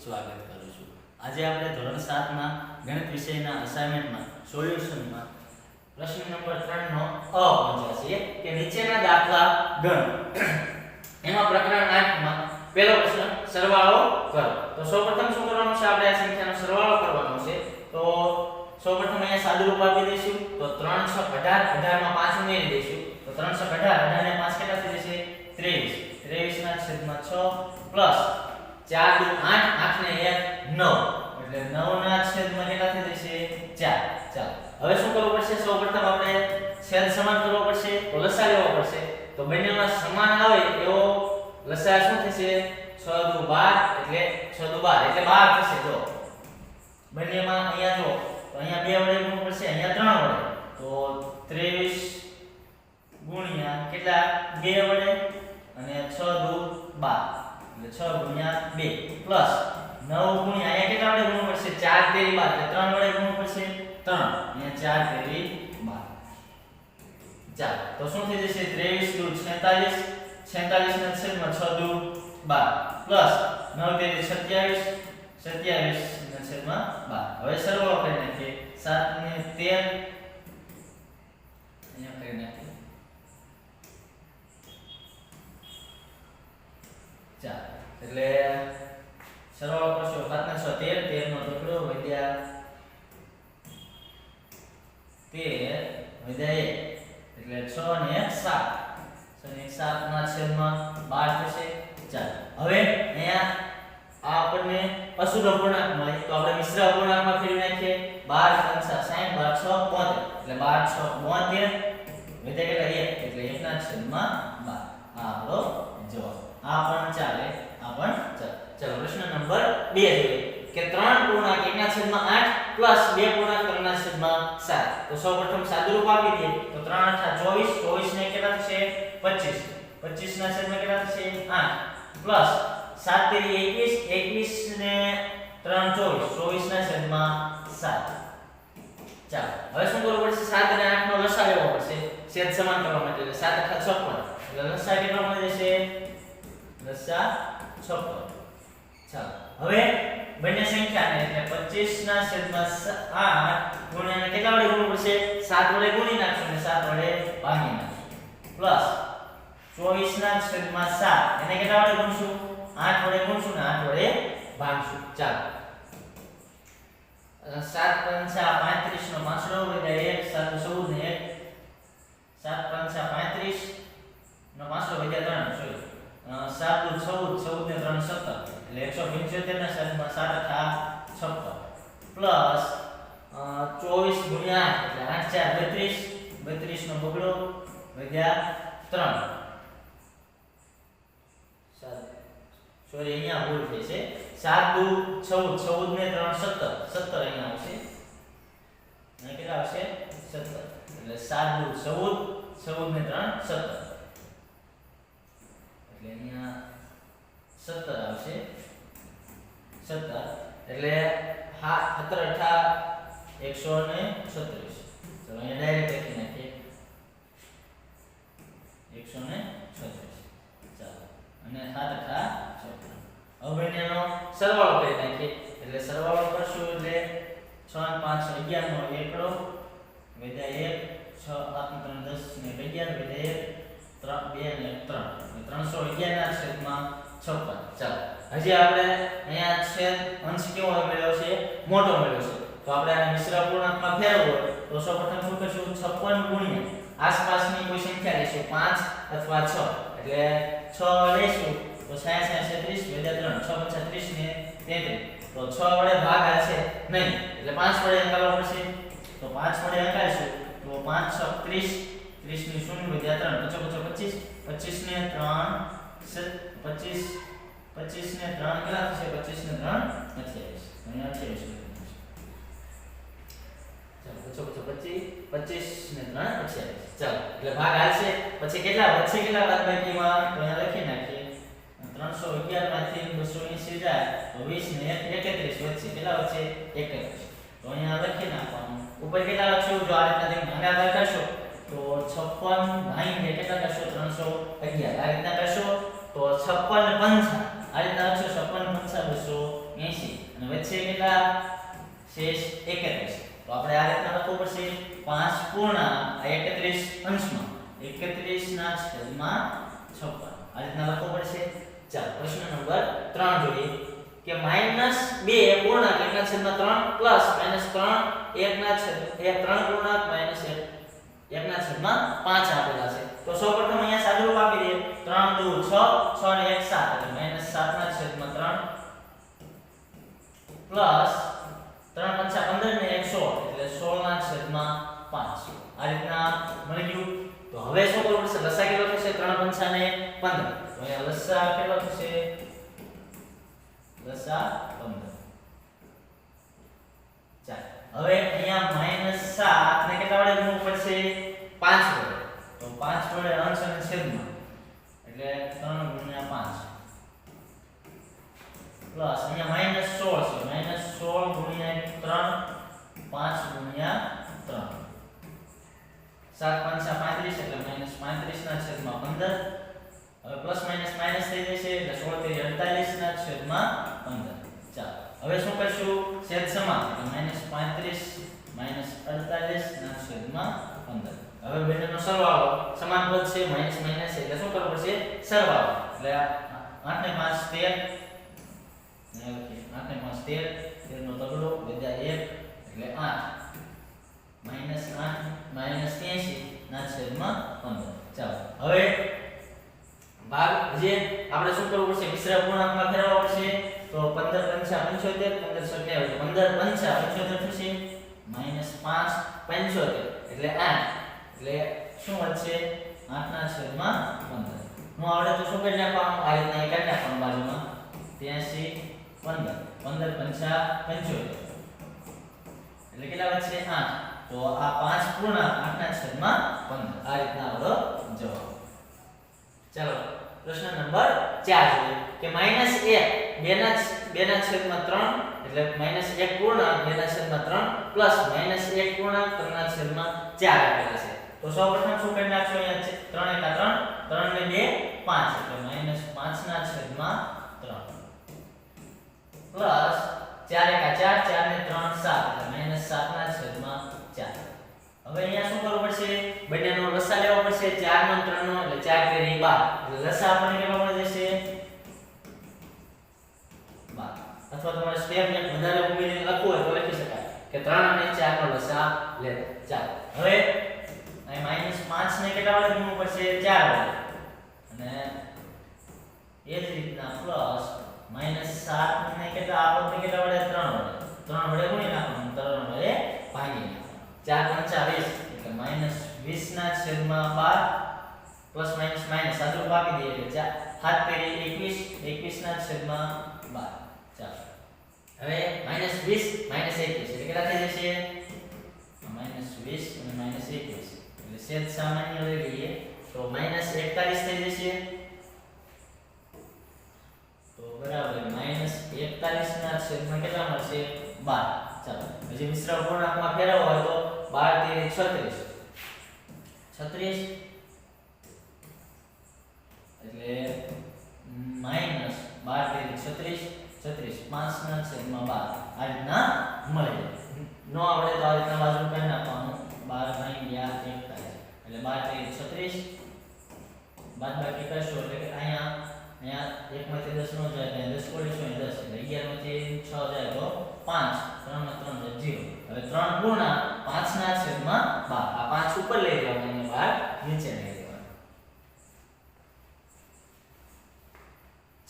સ્વાગત કરું છું. આજે આપણે ધોરણ સાતમાં ગણિત વિષયના અસાઇનમેન્ટમાં સોલ્યુશનમાં પ્રશ્ન નંબર ત્રણનો અ પહોંચ્યા છીએ કે નીચેના દાખલા ગણ. એમાં પ્રકરણ આઠમાં પહેલો પ્રશ્ન, સરવાળો કરો. તો સૌપ્રથમ શું કરવાનું છે? આપણે આ સંખ્યાનો સરવાળો કરવાનો છે. તો સૌપ્રથમ અહીંયા સાદુરૂપ આપી દઈશું. તો 3 6 18 18 માં 5 ઉમેરી દઈશું. તો 3 6 18 18 ને 5 કેટલા થઈ જશે? 23 23 ના છેદમાં 6 પ્લસ 4 દુ 8 8 ને 1 9 એટલે 9 ના છેદમાં કેટલા થઈ જશે 4 ચાલો હવે શું કરવું પડશે? સૌપ્રથમ આપણે છેદ સમાન કરવો પડશે, તો લસા લેવો પડશે. તો બંનેમાં સમાન આવે એવો લસા શું થશે? 6 દુ 12 એટલે 6 દુ 12 એટલે 12 થશે, જો. બંનેમાં અહીંયા જો, તો અહીંયા બે વડે ગુણવું પડશે, અહીંયા ત્રણ વડે. તો 23 ગુણ્યા કેટલા? બે વડે. અને 6 દુ 12 6 ગુણ્યા બે પ્લસ નવ ગુણ્યા અહીંયા કેટલા વડે ગુણવું પડશે ચાર તેરી 12 એટલે 3 વડે ગુણવું પડશે ત્રણ. અહીંયા ચાર તેરી બાર. ચાર. તો શું થઈ જશે? 23 દુ 46 46 ના છેદમાં 6 દુ 12 પ્લસ નવ તેરી 27 27 ના છેદમાં 12 હવે સરવાળો કરી નાખીએ. સાત ને 13 અહીંયા કરી નાખીએ ચાલો એટલે સરવાળો કરશો 7 ના 6 13 13 નો ટુકડો વધ્યા તેર વધ્યા એક, એટલે છ ને 1 7 6 ને 1 7 ના છેદમાં બાર થશે. ચાલો, હવે અહીંયા આપણને અશુદ્ધ અપૂર્ણાંક મળે તો આપણે મિશ્ર અપૂર્ણાંકમાં ફેરવી નાખીએ. બાર, પંચા 60 12 6 72 એટલે બાર, છ, બોતેર. વધ્યા કેટલા? એક. એટલે 1 ના છેદમાં બાર. આ આપણો જવાબ. આ પણ ચાલે. ચાલે, પ્રશ્ન નંબર 2 જોઈએ કે ત્રણ પૂર્ણાંક 1 ના છેદમાં 8 પ્લસ 2 પૂર્ણાંક 3 ના છેદમાં 7 તો સૌપ્રથમ સાદુરૂપ આપી દઈએ. તો 3 8 24 24 ને કેટલા થશે? 25 25 ના છેદમાં કેટલા થશે? 8 પ્લસ 7 તેરી 21 21 ને 3 24 24 ના છેદમાં 7 ચાલો, હવે શું કરવું પડશે? 7 અને 8 નો લસા લેવો પડશે. છેદ સમાન કરવા માટે. એટલે 7 અઠા 56 એટલે લસા કેટલો મળી જશે? લસાઅ 56 ચાલો હવે બંને સંખ્યાને એટલે 25 ના છેદમાં 8 ગુણ્યા ને કેટલા વડે ગુણવું પડશે? 7 વડે ગુણી નાખશું અને 7 વડે ભાગી નાખશું. પ્લસ 24 ના છેદમાં 7 એને કેટલા વડે ગુણશું? 8 વડે ગુણશું ને 8 વડે ભાગશું. ચાલો. અ, સાત પંચા પાંત્રીસ નો પાંચડો વધ્યા એક સાત ચૌદ ને એક. સાત પંચા પાંત્રીસ નો પાંચડો વધ્યા ત્રણ સોરી સાત દુ ચૌદ ચૌદ ને ત્રણ સત્તર. એટલે એકસો પંચોતેર ના સાતમાં સાત અઠા છપ્પન. પ્લસ ચોવીસ ગુણ્યા એટલે આઠ, ચાર, બત્રીસ. નો બગડો વધ્યા ત્રણ. સોરી. અહીંયા ભૂલ થઈ છે. સાત, દુ, ચૌદ. ચૌદ ને ત્રણ, સત્તર. સત્તર અહીંયા આવશે. અહીંયા કેટલા આવશે? સત્તર. એટલે સાત, દુ, ચૌદ. ચૌદ ને ત્રણ, સત્તર. એટલે અહીંયા સત્તર આવશે. સત્તર એટલે હા, સત્તર અઠા એકસો ને છત્રીસ. ચલો, અહીંયા ડાયરેક્ટ લખી નાખીએ. એકસો ને છત્રીસ. ચાલો, અને સાત અઠા છપ્પન. હવે એનો સરવાળો કરી નાખીએ. એટલે સરવાળો કરશું એટલે છ પાંચ અગિયાર નો એકડો વેદા એક, છ, આઠ ત્રણ, દસ ને અગિયાર વેદા એક, ત્રણ, બે ને ત્રણ. ત્રણસો અગિયાર ના છેદમાં છપ્પન, ચાલો. હજી આપણે અહીંયા છેદ અંશ કેવો મળ્યો છે? મોટો મળ્યો છે. તો આપણે આને મિશ્ર પૂર્ણાંકમાં ફેરવવો તો સૌપ્રથમ શું કરશું? છપ્પન ગુણ્યા. આસપાસની કોઈ સંખ્યા લઈશું. પાંચ અથવા છ. એટલે છ લઈશું, તો સાયા સાયા છત્રીસ વધ્યા ત્રણ. છ પંચા ત્રીસ ને તેત્રીસ. તો છ વડે ભાગ છે નહીં. એટલે પાંચ વડે અંકારવા પડશે. તો પાંચ વડે અંકારીશું, તો પાંચ છ ત્રીસ. ત્રીસની શૂન્ય વધ્યા ત્રણ. પચો પચો પચીસ. પચીસ ને ત્રણ સ- પચીસ પચીસ ને ત્રણ, કેટલા થશે? પચીસ ને ત્રણ, અઠ્યાવીસ. અહીંયા અઠ્યાવીસ લખી દઈશું. ચાલો પચો પચો, પચીસ પચીસ ને ત્રણ, અઠ્યાવીસ. ચાલો, એટલે ભાગ હાલશે પછી કેટલા વચ્ચે કેટલા બાદબાકીમાં તો અહીંયા લખી નાખીએ. ત્રણસો અગિયારમાંથી બસો એસી જાય. તો વીસ ને એક, એકત્રીસ. વચ્ચે કેટલા વચ્ચે એકત્રીસ. તો અહીંયા લખી નાખવાનું. ઉપર કેટલા લખશું? જો આ રીતના તમે કરશો તો છપ્પન ભાઈને કેટલા કરશો? ત્રણસો અગિયાર. આ રીતના કરશો? તો છપ્પન પંચા. આ રીતના લખશો, છપ્પન પંચા બસો 80 અને વચ્ચે કેટલા? શેષ 31 તો આપણે આ રીતના લખવું પડશે. 5 પૂર્ણા, આ 31 અંશમાં 31 ના છેદમાં 56 આ રીતના લખવું પડશે. ચાલો, પ્રશ્ન નંબર 3 જોઈએ. કે માઇનસ 2 પૂર્ણાંક 1 ના છેદમાં 3 પ્લસ માઇનસ 3 1 ના છેદ એ 3 પૂર્ણાંક માઇનસ 1 1 ના છેદમાં 5 આપેલા છે. તો સૌપ્રથમ અહીંયા સાદુરૂપ આપી દઈએ. 3 2 6 6 ને 1 7 એટલે માઇનસ 7 ના છેદમાં 3 પ્લસ 3 પંચા 15 ને 1 16 એટલે 16 ના છેદમાં 5 આ રીતના મળી ગયું. તો હવે શું કરવું પડશે? લસા કેટલો થશે? 3 પંચા ને 15 તો અહીંયા લસા કેટલો થશે? લસા 15 ચાલ. હવે અહીંયા માઇનસ 7 ને કેટલા વડે ગુણવું પડશે? 5 વડે. 5 વડે અંશ અને છેદમાં. એટલે ત્રણ ગુણ્યા પાંચ. પ્લસ અહીંયા માઇનસ સોળ છે. માઇનસ સોળ ગુણ્યા 3 5 ગુણ્યા ત્રણ. સાત પાંચા પાંત્રીસ એટલે માઇનસ પાંત્રીસ ના છેદમાં પંદર. હવે પ્લસ માઇનસ માઇનસ થઈ જશે એટલે સોળ તેરી અડતાલીસ ના છેદમાં પંદર. ચાલો, હવે શું કરશું? છેદ સમાન. માઇનસ પાંત્રીસ માઇનસ અડતાલીસ ના છેદમાં પંદર. હવે બંનેનો સરવાળો સમાન પદ છે માઇનસ માઇનસ એટલે શું કરવું પડશે? સરવાળો. એટલે 8 ને પાંચ તેર, ને લખીએ 8 ને પાંચ તેર તેર નો તગડો વધ્યા એક, એટલે આઠ. માઇનસ 8 માઇનસ ત્યાંશી ના છેદમાં પંદર. ચાલો. હવે ભાગ જે આપણે શું કરવું પડશે? મિશ્ર પૂર્ણાંકમાં ફેરવવા પડશે. તો પંદર પંચા પંચોતેર, પંદર સત્યાવીસ. પંદર પંચા પંચોતેર થશે. માઇનસ પાંચ, પંચોતેર. એટલે આઠ. એટલે શું વધશે આઠના છેદમાં પંદર. હું આવડે તો શું કરી નાખવાનું? આ રીતના એક નાખવાનું બાજુમાં. ત્યાંસી, પંદર. પંદર પંચા પંચોતેર. એટલે કેટલા વધશે આઠ. તો આ પાંચ પૂર્ણાંક આઠના છેદમાં પંદર. આ રીતના આવડો જવાબ. ચાલો, પ્રશ્ન નંબર 4 જોઈએ. કે માઇનસ 1 બેના ના બે ના છેદમાં 3 એટલે માઇનસ 1 પૂર્ણાંક બે ના છેદમાં 3 પ્લસ માઇનસ 1 પૂર્ણાંક 3 ના છેદમાં 4 આપેલા છે. તો સૌપ્રથમ શું કરી નાખશો અહીંયા 3 એકા 3 3 ને 2 5 એટલે માઇનસ 5 ના છેદમાં 3 પ્લસ 4 એકા 4 4 ને 3 7 એટલે માઇનસ 7 ના છેદમાં 4 હવે અહીંયા શું કરવું પડશે? બંનેનો લસા લેવો પડશે. 4 નો 3 નો એટલે 4 તેરી 12 એટલે લસા આપણને કેટલો મળી જશે? 12 અથવા તમારે સ્ટેપ ને વધારે ઉમેરીને લખવું હોય તો લખી શકાય. કે 3 અને 4 નો લસા લે ચાલો. હવે 5 ને કેટલા વડે ગુણવું પડશે? ચાર વડે અને એ જ રીતના પ્લસ માઇનસ સાત ને કેટલા? આપણને કેટલા વડે? ત્રણ વડે. ત્રણ વડે ગુણી નાખવાનું. ત્રણ વડે ભાગી નાખવાનું. ચાર પંચા વીસ. એટલે માઇનસ વીસ ના છેદમાં બાર પ્લસ માઇનસ માઇનસ. સાદુરૂપ ભાગી દઈએ એટલે ચાર. હાથ પેરી એકવીસ. એકવીસ ના છેદમાં બાર. ચાલો. હવે માઇનસ વીસ, માઇનસ એકવીસ. એટલે કેટલા થઈ જશે? માઇનસ વીસ અને માઇનસ એકવીસ. એટલે સામાન્ય લઈ લઈએ તો માઇનસ એકતાલીસ થઈ જશે. તો બરાબર માઇનસ એકતાલીસ ના છેદમાં કેટલા મળશે? બાર. ચાલો, પછી મિશ્ર પૂર્ણાંકમાં ફેરવવો હોય તો 12 તેર 36 36 એટલે માઇનસ 12 તેરી 36 36 પાંચ ના છેદમાં 12 આ રીતના મળે નો આવડે તો આ રીતના બાજુ કરી નાખવાનું 12 ભાગ્યા 41 એટલે 12 તેરી 36 બાદ બાકી કરશો એટલે કે અહીંયા અહીંયા એકમાંથી દસ નો જાય એટલે દસ કોડીશું દસ એટલે અગિયારમાંથી છ જાય તો પાંચ ત્રણ ને ત્રણ એટલે જીરો હવે ત્રણ ગુણા પાંચ ના છેદમાં બાર આ પાંચ ઉપર લઈ જવાનું અને બાર નીચે લઈ જવાનું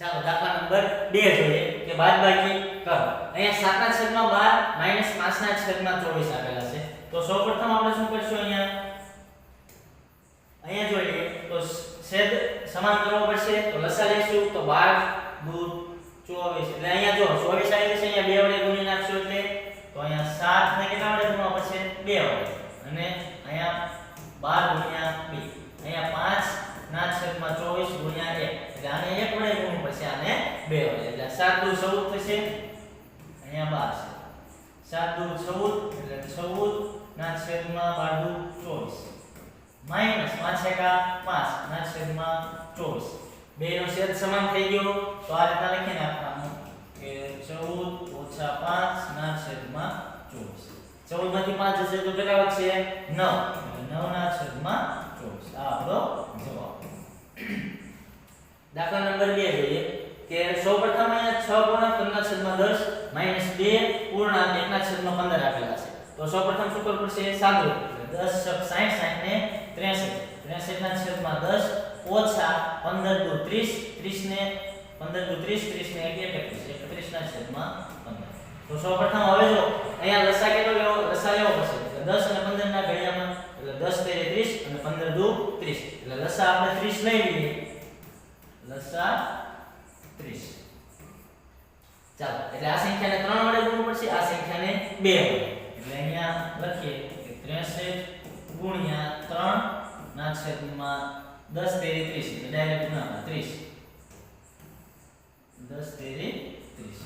ચાલો, દાખલા નંબર બે જોઈએ, કે બાદબાકી કરો. અહીંયા સાત ના છેદમાં બાર માઇનસ પાંચના છેદમાં ચોવીસ આપેલા છે. તો સૌપ્રથમ આપણે શું કરશું અહીંયા? અહીંયા જોઈએ, તો છેદ સમાન કરવો પડશે, તો લસા લઈશું, તો 12 2 24 એટલે અહીંયા જો 24 આવી જશે, અહીંયા બે વડે ગુણી નાખશો એટલે, તો અહીંયા 7 ને કેટલા વડે ગુણવા પડશે? બે વડે. અને અહીંયા 12 ગુણ્યા 2 અહીંયા 5 ના છેદમાં 24 ગુણ્યા 1 એટલે આને 1 વડે ગુણવું પછી આને 2 વડે. એટલે 7 દૂર 14 થશે. અહીંયા 12 છે. 7 દૂર 14 એટલે 14 ના છેદમાં 12 દૂર 24 માઇનસ પાંચ એકા 5 ના છેદમાં ચોવીસ. બે નો છેદ સમાન થઈ ગયો. તો આ રીતના લખી નાખવાનું કે ચૌદ ઓછા પાંચ ના છેદમાં ચોવીસ. ચૌદમાંથી 5 જશે તો કેટલા વધશે? નવ. એટલે નવ ના છેદમાં ચોવીસ. આ આપણો જવાબ. દાખલા નંબર 2 જોઈએ કે સૌપ્રથમ અહીંયા છ પૂર્ણાંક ત્રણના છેદમાં દસ માઇનસ બે પૂર્ણાંક એકના છેદમાં પંદર આપેલા છે. તો સૌપ્રથમ શું કરવું પડશે? સાદું દસ છક સાઠ સાઠ ને ત્રેસઠ. ત્રેસઠ ના છેદમાં દસ ઓછા પંદર દુ ત્રીસ. ત્રીસ ને પંદર દુ ત્રીસ ત્રીસ ને એક એકત્રીસ. એકત્રીસ ના છેદમાં તો સૌપ્રથમ હવે જો અહીંયા લસા કેટલો લેવો? લસા લેવો પડશે. એટલે દસ અને પંદર ના ઘડિયામાં એટલે દસ તેરે ત્રીસ અને પંદર દુ ત્રીસ. એટલે લસા આપણે ત્રીસ લઈ લઈએ. લસા 30 ચાલો એટલે આ સંખ્યાને 3 વડે ગુણવું પડશે, આ સંખ્યાને 2 વડે. એટલે અહીંયા લખીએ કે 63 ગુણ્યા 3 ના છેદમાં 10 તેરી 30 એટલે ડાયરેક્ટ ગુણાકાર 30 10 તેરી 30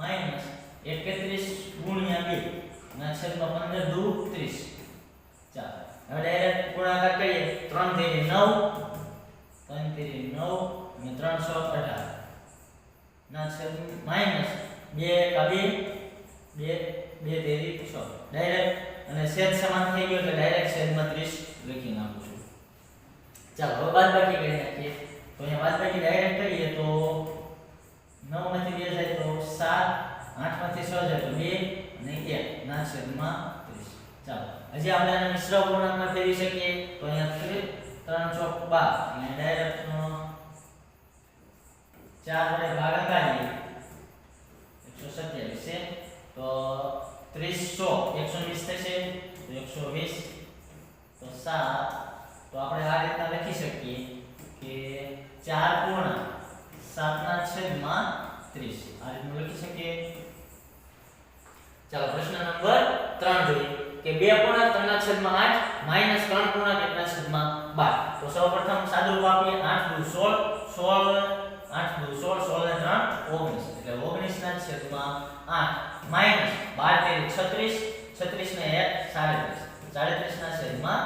માઇનસ 31 ગુણ્યા 2 ના છેદમાં 15 દુ 30 ચાલો, હવે ડાયરેક્ટ ગુણાકાર કરીએ 3 તેરી 9 ત્રણ તેરી નવ અને ત્રણસો અઢાર ના છેદ માઇનસ બે કાબી બે બે તેરી છ ડાયરેક્ટ અને છેદ સમાન થઈ ગયો એટલે ડાયરેક્ટ છેદમાં ત્રીસ. લખી નાખું છું ચાલો હવે બાદબાકી કરી નાખીએ તો અહીંયા બાદબાકી ડાયરેક્ટ કરીએ તો નવમાંથી બે જાય તો સાત આઠમાંથી છ જાય તો બે અને એક ના છેદમાં ત્રીસ ચાલો હજી આપણે આને મિશ્ર પૂર્ણાંકમાં ફેરવી શકીએ. તો અહીંયા ત્રણ ચોક બાર. અને ડાયરેક્ટ ચાર વડે ભાગાકારીએ એકસો સત્યાવીસ છે. તો ત્રીસો એકસો વીસ થશે. તો એકસો વીસ. તો સાત. તો આપણે આ રીતના લખી શકીએ કે ચાર પૂર્ણ સાતના છેદમાં ત્રીસ. આ રીતનું લખી શકીએ. ચાલો પ્રશ્ન નંબર ત્રણ જોઈએ. કે બે પૂર્ણાંક ત્રણના છેદમાં આઠ માઇનસ ત્રણ પૂર્ણાંક એકના છેદમાં બાર. તો સૌપ્રથમ સાદું રૂપ આપીએ, આઠ દુ સોળ સોળ, આઠ દુ સોળ સોળ ને ત્રણ, ઓગણીસ. એટલે ઓગણીસ ના છેદમાં આઠ માઇનસ બાર તેરી છત્રીસ છત્રીસ ને એક, સાડત્રીસ. સાડત્રીસ ના છેદમાં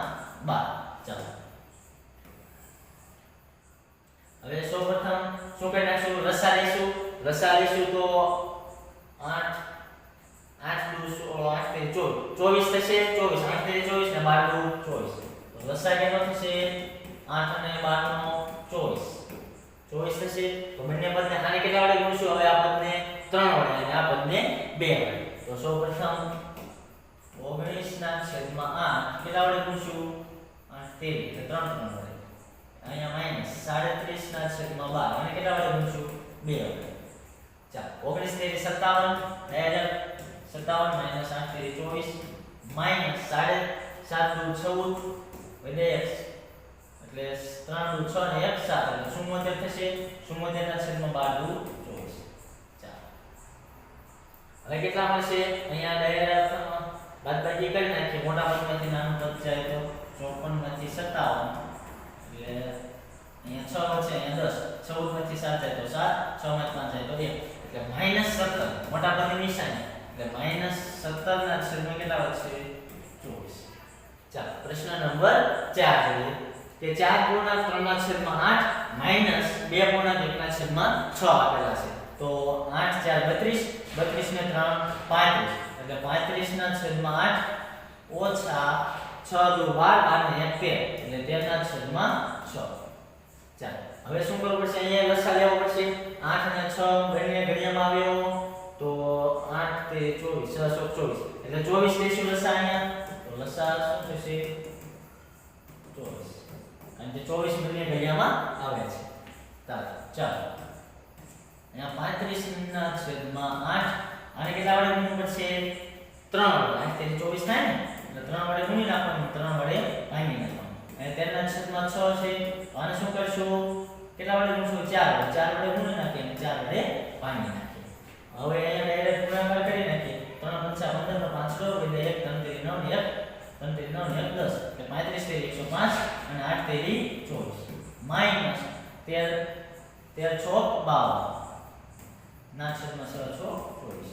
બાર. ચાલો. હવે સૌપ્રથમ શું કરી નાખશું રસા લઈશું રસા લઈશું તો આઠ આઠ ચોવીસ. ચોવીસ થશે, ચોવીસ. આઠ તેરી ચોવીસ ને બાર દુ ચોવીસ. લસાઅ કેટલો થશે, આઠ અને બાર નો ચોવીસ. ચોવીસ થશે, તો બંને પદને આને કેટલા વડે ગુણશું? હવે આ પદને ત્રણ વડે અને આ પદને બે વડે. તો સૌ પ્રથમ ઓગણીસ ના છેદમાં કેટલા વડે ગુણશું? આઠ તેર. એટલે ત્રણ ત્રણ અહીંયા માઇનસ સાડત્રીસ ના બાર. અને કેટલા વડે ગુણશું? બે વડે. ચાલો, ઓગણીસ તેરી સત્તાવન સત્તાવન માઇનસ આઠ તેરી ચોવીસ માઇનસ સાડે સાત દુ ચૌદ, એટલે એક એટલે ત્રણ દુ છ ને એક સાત, એટલે ચુમ્મોતેર થશે. ચુમ્મોતેરના છેદમાં બાર દુ ચોવીસ. હવે કેટલા મળશે? અહીંયા ડાયરેક્ટ બાદબાકી કરી નાખીએ. મોટા પદમાંથી નાનું પદ જાય તો ચોપનમાંથી સત્તાવન. એટલે અહીંયા છ વધશે અહીંયા દસ. ચૌદમાંથી સાત જાય તો સાત, છ માંથી પાંચ જાય તો એક. એટલે માઇનસ સત્તર. મોટા પદની નિશાની. એટલે માઇનસ સત્તર ના કેટલા વધશે? ચોવીસ. ચાલો, પ્રશ્ન નંબર ચાર જોઈએ. ચાર પૂર્ણાંક ત્રણના છેદમાં આઠ માઇનસ બે પૂર્ણાંક એકના છેદમાં છ આપેલા છે. તો આઠ, ચાર, બત્રીસ. બત્રીસ ને ત્રણ, પાંત્રીસ. એટલે પાંત્રીસ ના આઠ ઓછા છ દુ બાર એક તેર એટલે તેર ના છ. ચાલો, હવે શું કરવું પડશે? અહીંયા લસા લેવો પડશે. આઠ અને છ બંને ઘડિયામાં આવ્યો. તો આઠ તે ચોવીસ, છ સો ચોવીસ. એટલે ચોવીસ લેશું લસા અહીંયા. તો લસા શું થશે? ચોવીસ. કારણ કે ચોવીસ મિલિયન ઘડિયામાં આવે છે. ચાલો ચાલો. અહીંયા પાંત્રીસ ના છેદમાં આઠ. આને કેટલા વડે ગુણવું પડશે? ત્રણ વડે. આઠ તેરી ચોવીસ થાય ને? એટલે ત્રણ વડે ગુણી નાખવાનું, ત્રણ વડે ભાંગી નાખવાનું. અને તેરના છેદમાં 6 છે. અને શું કરશું? કેટલા વડે ગુણશું? ચાર વડે. ચાર વડે ગુણી નાખીએ અને ચાર વડે ભાંગી નાખીએ. હવે અહીંયા ડાયરેક્ટ ગુણાકાર કરી નાખીએ ત્રણ પંચા પંદર નો પાંચ કરો એટલે એક, ત્રણ તેરી નવ ને એક, ત્રણ તેરી નવ ને એક દસ. એટલે પાંત્રીસ તેરી એકસો પાંચ અને આઠ તેરી ચોવીસ. માઇનસ તેર તેર ચોક બાવન. ના છેદમાં છ, છો ચોવીસ.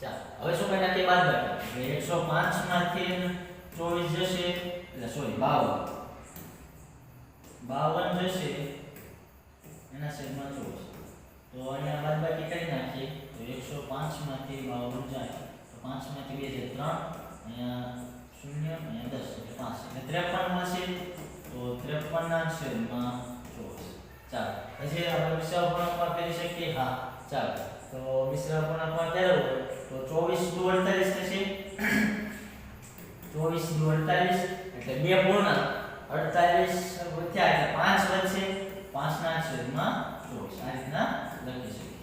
ચાલો, હવે શું કરી નાખીએ? બાદ બાકી એકસો પાંચમાંથી ચોવીસ જશે. એટલે સોરી બાવન. બાવન જશે. એના છેદમાં ચોવીસ. તો અહીંયા બાદબાકી કરી નાખીએ. તો એકસો પાંચમાંથી બાવન જાય તો પાંચમાંથી બે છે ત્રણ, અહીંયા શૂન્ય, અહીંયા દસ, એટલે પાંચ. એટલે ત્રેપન છે. તો ત્રેપનના છેદમાં ચોવીસ. ચાલો. પછી આપણે મિશ્ર અપૂર્ણાંકમાં કરી શકીએ. હા, ચાલો. તો મિશ્ર અપૂર્ણાંકમાં ફેરવવું હોય તો ચોવીસ દુ અડતાલીસ થશે. ચોવીસ દુ અડતાલીસ, એટલે બે પૂર્ણાંક અડતાલીસ વધ્યા એટલે પાંચ વધશે. પાંચના છેદમાં ચોવીસ. આ રીતના લખી શકીએ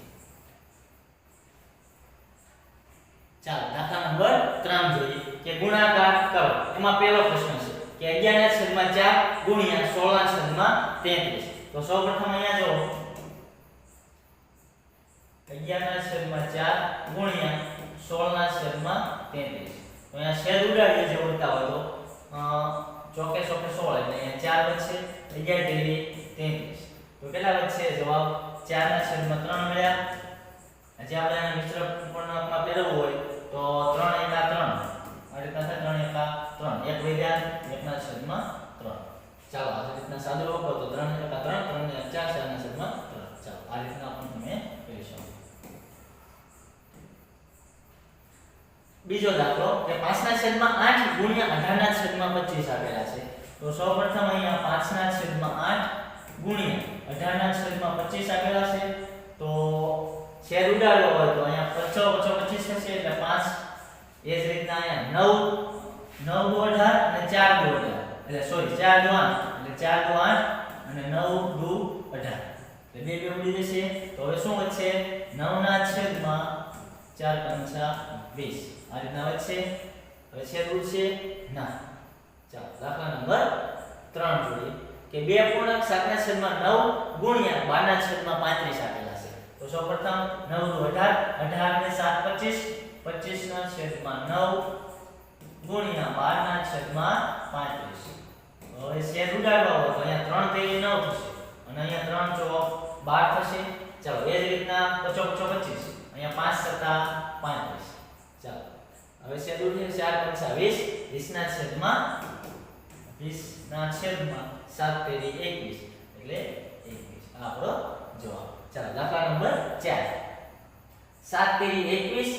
ચાલો, દાખલા નંબર 3 જોઈએ. કે ગુણાકાર કરો. એમાં પહેલો પ્રશ્ન છે કે 11 ના છેદમાં 4 ગુણ્યા 16 ના છેદમાં 33 તો સૌપ્રથમ અહીંયા જો 11 ના છેદમાં 4 ગુણ્યા 16 ના છેદમાં 33 તો અહીંયા છેદ ઉડાડીએ જે ઉડતા હોય તો ચોકે ચોકે 16 એટલે અહીંયા 4 વધશે. 11 તેરી 33 તો કેટલા વધશે જવાબ? 4 ના છેદમાં 3 મળ્યા. હજી આપણે આને મિશ્ર પૂર્ણાંકમાં ફેરવવું હોય તો 3 એકા 3 આ રીતના થાય 3 એકા 3 એક વધ્યા ના છેદમાં 3 ચાલો, આ રીતના સાદું લખો તો 3 એકા 3 3 ને 4 ચારના છેદમાં 3 ચાલો, આ રીતના પણ તમે કરી શકો. બીજો દાખલો કે 5 ના છેદમાં 8 ગુણ્યા 18 ના છેદમાં 25 આપેલા છે. તો સૌપ્રથમ અહીંયા 5 ના છેદમાં 8 ગુણ્યા 18 ના છેદમાં 25 આપેલા છે. તો છેદ ઉડાડવો હોય તો અહીંયા 50 50 25 થશે એટલે 5 એ જ રીતના અહીંયા 9 9 દુ 18 અને 4 દુ 18 એટલે સોરી 4 દુ 8 એટલે 4 દુ 8 અને 9 દુ 18 એટલે બે બે ઉડી જશે. તો હવે શું વધશે? 9 ના છેદમાં 4 પંચા 20 આ રીતના વધશે. હવે છેદ ઉડશે? ના. ચાલો, દાખલા નંબર 3 જોઈએ. કે બે પૂર્ણાંક 7 ના છેદમાં 9 ગુણ્યા 12 ના છેદમાં 35 આપેલા છે. તો સૌપ્રથમ 9 નું 18 18 ને 7 25 25 ના છેદમાં 9 ગુણ્યા 12 ના છેદમાં 35 હવે શેર ઉડાડવા હોય તો અહીંયા 3 તેરી 9 થશે. અને અહીંયા 3 ચોક 12 થશે. ચાલો, એ જ રીતના 50 50 25 અહીંયા 5 સત્તા 35 ચાલો, હવે શેર ઉડશે 4 પંચા 20 20 ના છેદમાં 20 ના છેદમાં 7 તેરી 21 એટલે 21 આ આપણો જવાબ. ચાલો દાખલા નંબર 4 7 તેરી 21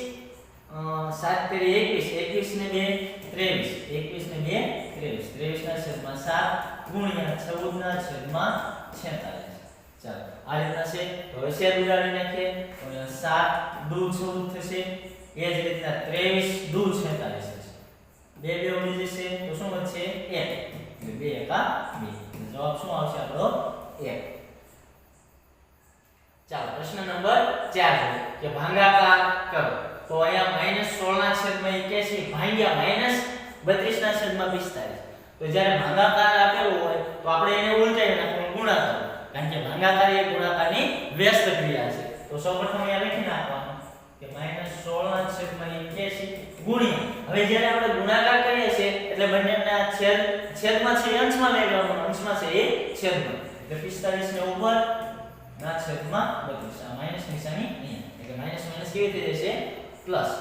અ, 7 તેરી 21 21 ને 2 23 21 ને 2 23 23 ના છેદમાં સાત ગુણ્યા ચૌદ ના છેદમાં 46 ચાલો આ રીતના છે. હવે છેદ ઉડાડી નાખીએ. તો અહીંયા 7 દુ 14 થશે. એ જ રીતના 23 દુ 46 થશે. બે બે ઉડી જશે. તો શું વધશે? 1 એટલે 2 એકા 2 જવાબ શું આવશે આપણો? 1 ચાલો, પ્રશ્ન નંબર 4 જોઈએ કે ભાગાકાર કરો. તો અહીંયા માઇનસ 16 ના છેદમાં 81 ભાગ્યા માઇનસ 32 ના છેદમાં 45 તો જ્યારે ભાગાકાર આપેલો હોય, તો આપણે એને ઉલટાવી નાખવાનું ગુણાકાર. કારણ કે ભાગાકાર એ ગુણાકારની વ્યસ્ત ક્રિયા છે. તો સૌપ્રથમ અહીંયા લખી નાખવાનું. કે માઇનસ 16 ના છેદમાં 81 ગુણ્યા. હવે જ્યારે આપણે ગુણાકાર કરીએ છીએ, એટલે બંનેના છેદ, છેદમાં છે અંશમાં લઈ લેવાનું, અંશમાં છે એ છેદમાં. એટલે 45 ને ઉપર ના છેદમાં 32 આ માઇનસ નિશાની અહીંયા. એટલે માઇનસ માઇનસ કેવી રીતે જશે? પ્લસ.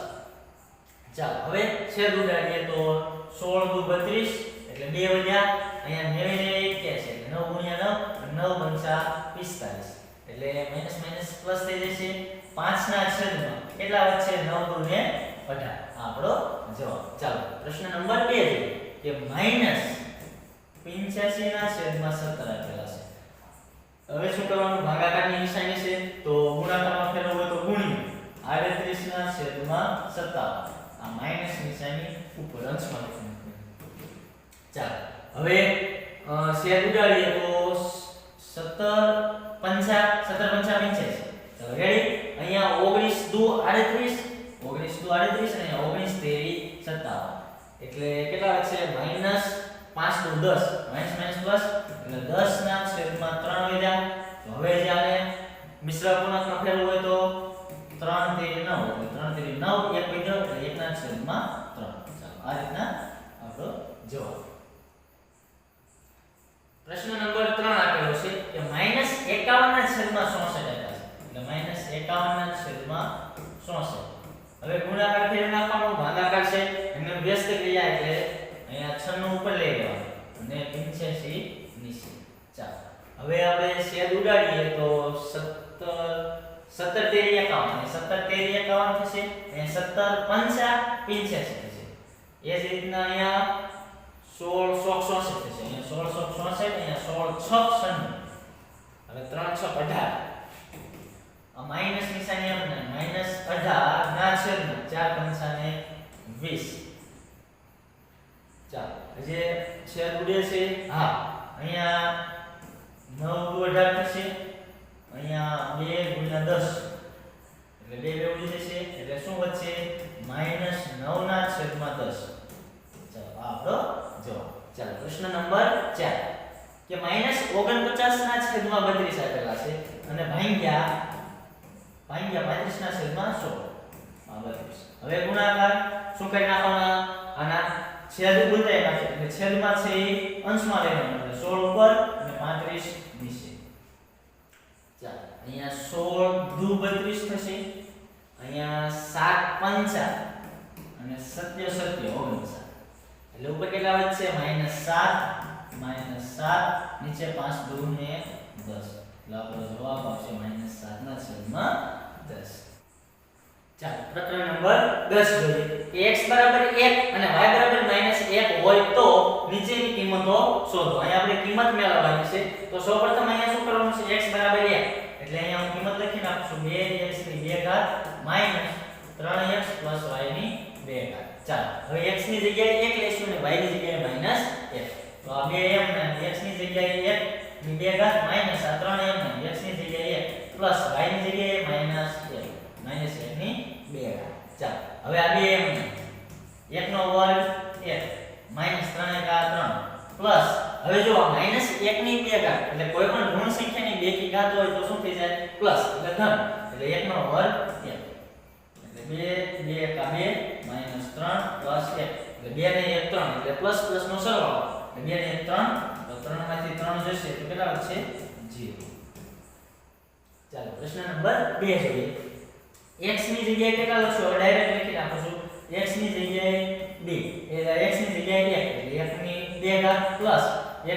ચાલો, હવે છેદ ઉડાડીએ તો 16 દુ 32 એટલે બે વધ્યા અહીંયા 90 ને 81 એટલે 9 ગુણ્યા 9 9 પંચા 45 એટલે માઇનસ માઇનસ પ્લસ થઈ જશે. 5 ના છેદમાં કેટલા વચ્ચે 9 દુ ને 18 આ આપણો જવાબ. ચાલો, પ્રશ્ન નંબર 2 જોઈએ કે માઇનસ 85 ના છેદમાં 17 આપેલા છે. હવે શું કરવાનું? ભાગાકારની નિશાની છે, તો ગુણાકારમાં ફેરવવું હોય તો ગુણ્યા. 38 ના છેદમાં 57 આ માઇનસ નિશાની ઉપર અંશમાં લખવાનું ચાલો, હવે શેર ઉડાડીએ તો 17 પંચા 17 પંચા 85 ચાલો રેડી અહીંયા 19 દુ 38 19 દુ 38 અને અહીંયા 19 તેરી 57 એટલે કેટલા છે માઇનસ 5 દુ 10 માઇનસ માઇનસ પ્લસ એટલે 10 ના છેદમાં 3 વધ્યા તો હવે જ્યારે મિશ્ર અપૂર્ણાંકમાં લખેલું હોય તો 3 તેરી 9 એટલે 3 તેરી 9 એક વધ્યો એટલે 1 ના છેદમાં 3 ચાલો, આ રીતના આપણો જવાબ. પ્રશ્ન નંબર 3 આપેલો છે કે માઇનસ 51 ના છેદમાં 64 છે. એટલે માઇનસ 51 ના છેદમાં 64 હવે ગુણાકાર ફેર નાખવાનો, ભાગાકાર છે. એને વ્યસ્ત ક્રિયા એટલે અહીંયા 96 ઉપર લઈ લેવાનો અને 85 નીચે. ચાલો. હવે આપણે છેદ ઉડાડીએ તો 17 સત્તર તેરી એકાવન. અને સત્તર તેરી એકાવન થશે? અહીંયા સત્તર પંચા પંચ્યાસી થશે. એ જ રીતના અહીંયા સોળ સો ચોસઠ થશે. અહીંયા સોળ સો ચોસઠ, અહીંયા સોળ છ છન્નું. હવે ત્રણ છ અઢાર. આ માઇનસ નિશાની એમ ને માઇનસ અઢાર ના છેદમાં ચાર પંચાને વીસ. ચાલો, હજી છેદ ઉડે છે. હા, અહીંયા નવ દુ અઢાર થશે. અહીંયા બે ગુણ્યા દસ. એટલે બે બે ઉડી જશે. એટલે શું વધશે? માઇનસ નવ ના છેદમાં દસ. ચાલો, આ આપણો જવાબ. ચાલો, પ્રશ્ન નંબર ચાર. કે માઇનસ ઓગણપચાસ ના છેદમાં બત્રીસ આપેલા છે અને ભાંગ્યા ભાંગ્યા પાંત્રીસ ના છેદમાં સો. આ બત્રીસ હવે ગુણાકાર શું કરી નાખવાના? આના છેદ ઉલટાઈ નાખે. એટલે છેદમાં છે એ અંશમાં લેવાનું એટલે સોળ ઉપર અને પાંત્રીસ નીચે. ચાલો, અહીંયા સોળ દુ બત્રીસ થશે. અહીંયા સાત પંચા અને સત્ય સત્ય ઓગણસાઠ. એટલે ઉપર કેટલા વધશે? માઇનસ સાત માઇનસ સાત, નીચે પાંચ દુ ને દસ. એટલે આપણો જવાબ આવશે માઇનસ સાત ના છેદમાં દસ. ચાલો, પ્રકરણ નંબર દસ જોઈએ. X બરાબર એક અને y બરાબર -1 હોય તો નીચેની કિંમતો શોધો. અહીંયા આપણે કિંમત મેળવવાની છે. તો સૌપ્રથમ અહીંયા શું કરવાનું છે? X બરાબર 1 એટલે અહીંયા હું કિંમત લખી નાખું બે 2x ની 2 ઘાત માઇનસ 3x y ની બે ઘાત. ચાલો, હવે x ની જગ્યાએ એક લેશું અને વાયની જગ્યાએ -1 તો આ 2m ને x ની જગ્યાએ 1 ની 2 ઘાત માઇનસ આ ત્રણ એમ x ની જગ્યાએ 1 પ્લસ y ની જગ્યાએ -1 માઇનસ એક ની બે ચાલો હવે આ બે એમ 1 નો વર્ગ એક માઇનસ ત્રણ એક આ ત્રણ પ્લસ હવે જો માઇનસ એક ની બે ઘાત એટલે કોઈ પણ ઋણ સંખ્યાની બે કી ઘાત હોય તો શું થઈ જાય પ્લસ એટલે ધન એટલે 1 નો વર્ગ 1 એટલે બે બે એક આ બે માઇનસ ત્રણ પ્લસ એક એટલે બે ને એક ત્રણ એટલે પ્લસ પ્લસ નો સરવાળો એટલે 2 ને એક ત્રણ તો ત્રણમાંથી ત્રણ જશે તો કેટલા વધશે જીરો ચાલો પ્રશ્ન નંબર બે જોઈએ x ની જગ્યાએ કેટલા લખશો હવે ડાયરેક્ટ લખી નાખો છું x ની જગ્યાએ 2 એટલે x ની જગ્યાએ 1 એટલે 1 ની 2 ઘાત પ્લસ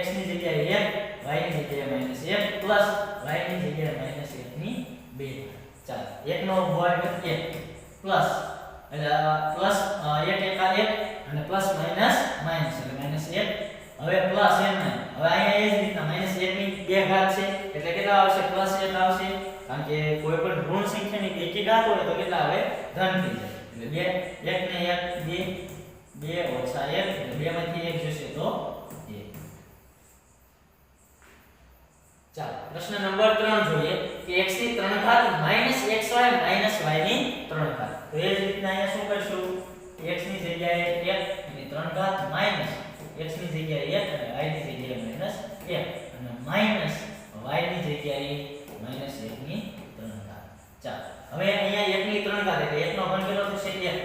x ની જગ્યાએ 1 y ની જગ્યાએ -1 પ્લસ y ની જગ્યાએ -1 ની 2 ચાલો 1 નો વર્ગ 1 પ્લસ એટલે પ્લસ 1 1 આ 1 અને પ્લસ માઇનસ માઇનસ એટલે માઇનસ 1 હવે પ્લસ એમ ને. હવે અહીંયા એ જ રીતના માઇનસ 1 ની 2 ઘાત છે, એટલે કેટલા આવશે? પ્લસ 1 આવશે. કારણ કે કોઈ પણ ઋણ સંખ્યાની એકી ઘાત હોય તો કેટલા આવે? ધન થઈ જાય. એટલે બે, એક ને એક, બે બે ઓછા એક, એટલે બે માંથી એક જશે તો એક. ચાલો, પ્રશ્ન નંબર 3 જોઈએ કે x ની 3 ઘાત માઇનસ xy માઇનસ y ની 3 ઘાત. તો એ જ રીતના અહીંયા શું કરશું? x ની જગ્યાએ 1 એની 3 ઘાત માઇનસ x ની જગ્યાએ 1 અને y ની જગ્યાએ માઇનસ 1 અને માઇનસ y ની જગ્યાએ માઇનસ 1 ની 3 ઘાત ચાલો, હવે અહીંયા 1 ની 3 ઘાત એટલે 1 નો ઘન કેટલો થશે? 1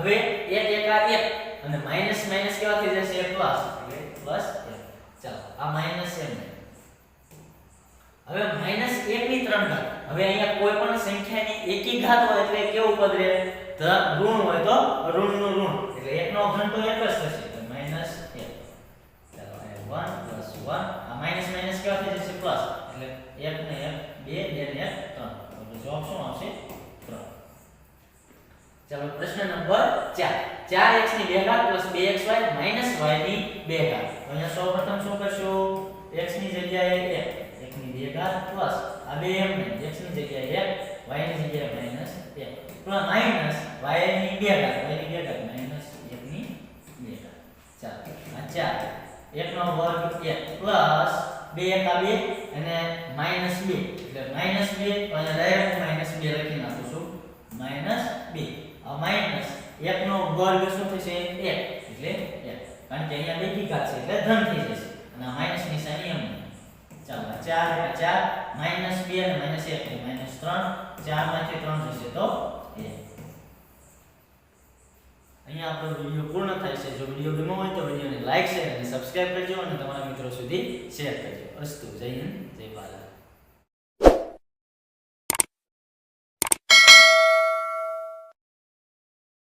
હવે 1 1 આ 1 અને માઇનસ માઇનસ કેવા થઈ જશે પ્લસ એટલે પ્લસ 1 ચાલો, આ માઇનસ છે. ને હવે માઇનસ 1 ની 3 ઘાત હવે અહીંયા કોઈ પણ સંખ્યાની એકી ઘાત હોય એટલે કેવું પદ રહે? ધન ઋણ હોય તો ઋણનું ઋણ. એટલે 1 નો ઘન તો 1 જ થશે એટલે માઇનસ 1 ચાલો આ 1 1 આ માઇનસ માઇનસ કેવા થઈ જશે પ્લસ એટલે 1 ને 1 2 2 ને 1 3 તો જવાબ શું આવશે? 3 ચાલો, પ્રશ્ન નંબર 4 4x ની 2 ઘાત 2xy y ની 2 ઘાત. અહીંયા સૌપ્રથમ શું કરશો? x ની જગ્યાએ 1 1 ની 2 ઘાત પ્લસ આ બે એમ ને. x ની જગ્યાએ 1 y ની જગ્યાએ માઇનસ 1 પ્લસ માઇનસ y ની 2 ઘાત. y ની 2 ઘાત માઇનસ 1 ની 2 ઘાત. ચાલો, આ 4 1 નો વર્ગ 1 પ્લસ 2 એક 2 અને માઇનસ 2 એટલે માઇનસ 2 અને ડાયરેક્ટ માઇનસ 2 લખી નાખું છું. માઇનસ 2 આ માઇનસ 1 નો વર્ગ શું થશે? 1 એટલે 1 કારણ કે અહીંયા બે કી ઘાત છે, એટલે ધન થઈ જશે. અને આ માઇનસ નિશાની એમ ચાલો 4 ચાર 4 માઇનસ 2 અને માઇનસ 1 એટલે માઇનસ 3 4 માંથી 3 જશે. તો 1 અહીંયા આપણો વિડિયો પૂર્ણ થાય છે. જો વિડિયો ગમ્યો હોય તો વિડિયોને લાઈક શેર અને સબસ્ક્રાઇબ કરજો અને તમારા મિત્રો સુધી શેર કરજો. અસ્તુ. જય હિન્દ.